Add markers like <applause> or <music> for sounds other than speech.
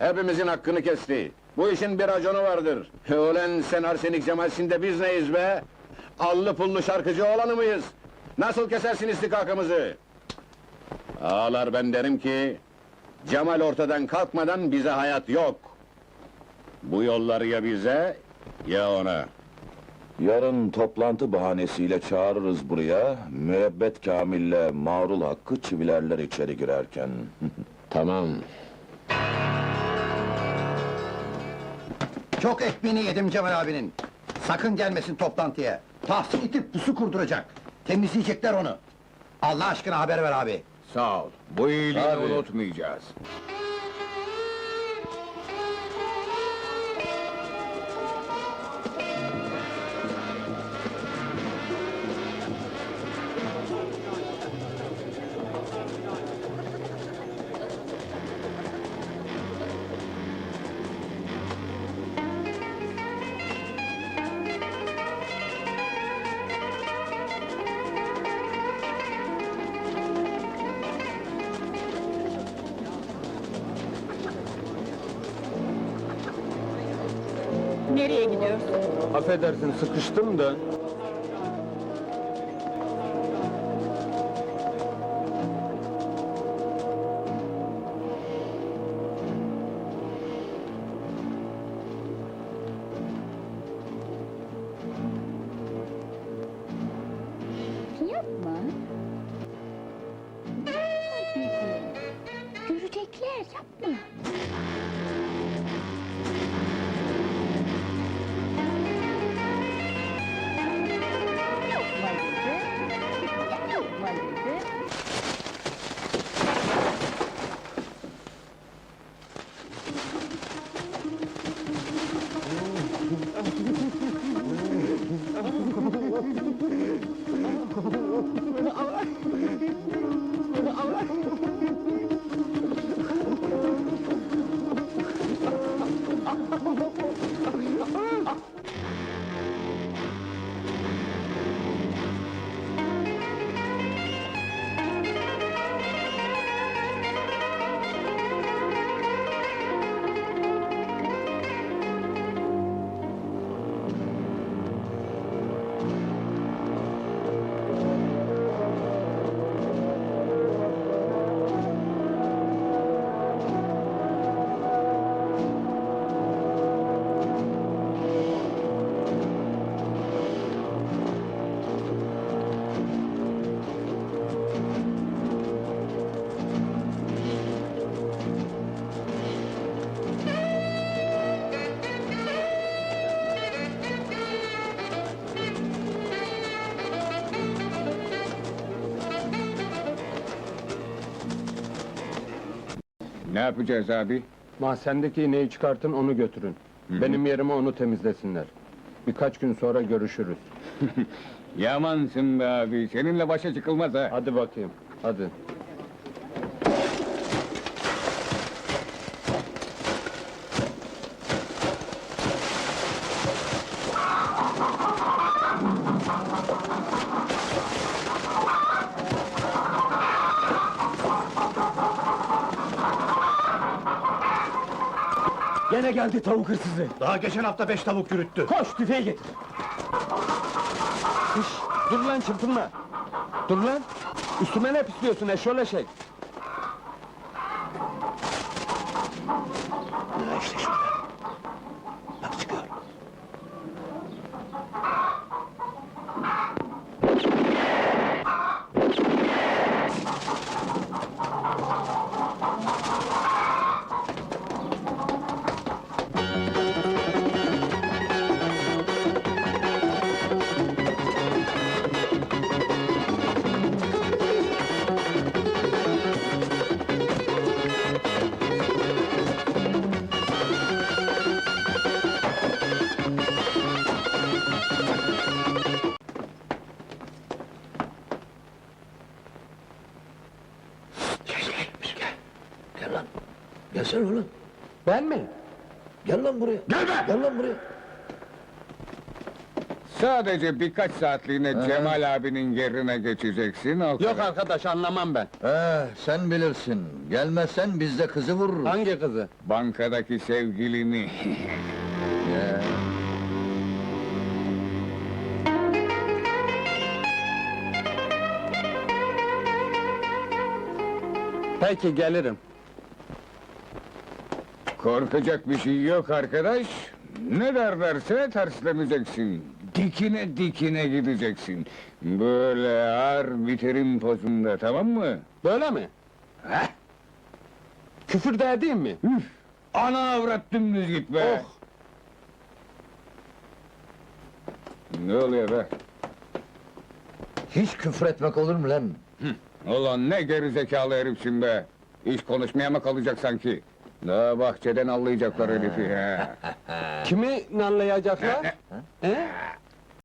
Hepimizin hakkını kesti. Bu işin bir raconu vardır. <laughs> Ulan sen Arsenik Cemal'sin de biz neyiz be? Allı pullu şarkıcı olanı mıyız? Nasıl kesersin istikakımızı? Ağlar ben derim ki... Cemal ortadan kalkmadan bize hayat yok. Bu yollar ya bize, ya ona. Yarın toplantı bahanesiyle çağırırız buraya. Müebbet Kamil'le Mağrul Hakkı çivilerler içeri girerken. <laughs> Tamam. Çok ekmeğini yedim Cemal abinin. Sakın gelmesin toplantıya. Tahsin itip pusu kurduracak. Temizleyecekler onu. Allah aşkına haber ver abi. Sağ ol. Bu iyiliğini Tabii. unutmayacağız. Nereye gidiyorsun? Affedersin, sıkıştım da... Yapma. Hadi. Görecekler, yapma. Yapma Ne yapacağız abi? Mahzendeki iğneyi çıkartın onu götürün. Benim yerime onu temizlesinler. Birkaç gün sonra görüşürüz. <laughs> Yamansın be abi, seninle başa çıkılmaz ha. Hadi bakayım, hadi. Gene geldi tavuk hırsızı. Daha geçen hafta beş tavuk yürüttü. Koş tüfeği getir. Şş, dur lan çırpınma. Dur lan. Üstüme ne pisliyorsun eşol Gelsene oğlum. Ben mi? Gel lan buraya. Gelme. Gel lan buraya. Sadece birkaç saatliğine Cemal abinin yerine geçeceksin, o Yok kadar. arkadaş anlamam ben. Ee, sen bilirsin. Gelmezsen biz de kızı vururuz. Hangi kızı? Bankadaki sevgilini. Ya. <laughs> Peki gelirim. Korkacak bir şey yok arkadaş. Ne derlerse terslemeyeceksin. Dikine dikine gideceksin. Böyle ağır bitirim pozunda, tamam mı? Böyle mi? Heh. Küfür de edeyim mi? Üf! Ana avrat dümdüz git be! Oh! Ne oluyor be? Hiç küfür etmek olur mu lan? Ulan ne gerizekalı herifsin be! İş konuşmaya mı kalacak sanki? Daha bahçeden allayacaklar herifi ha! Kimi nanlayacaklar? He?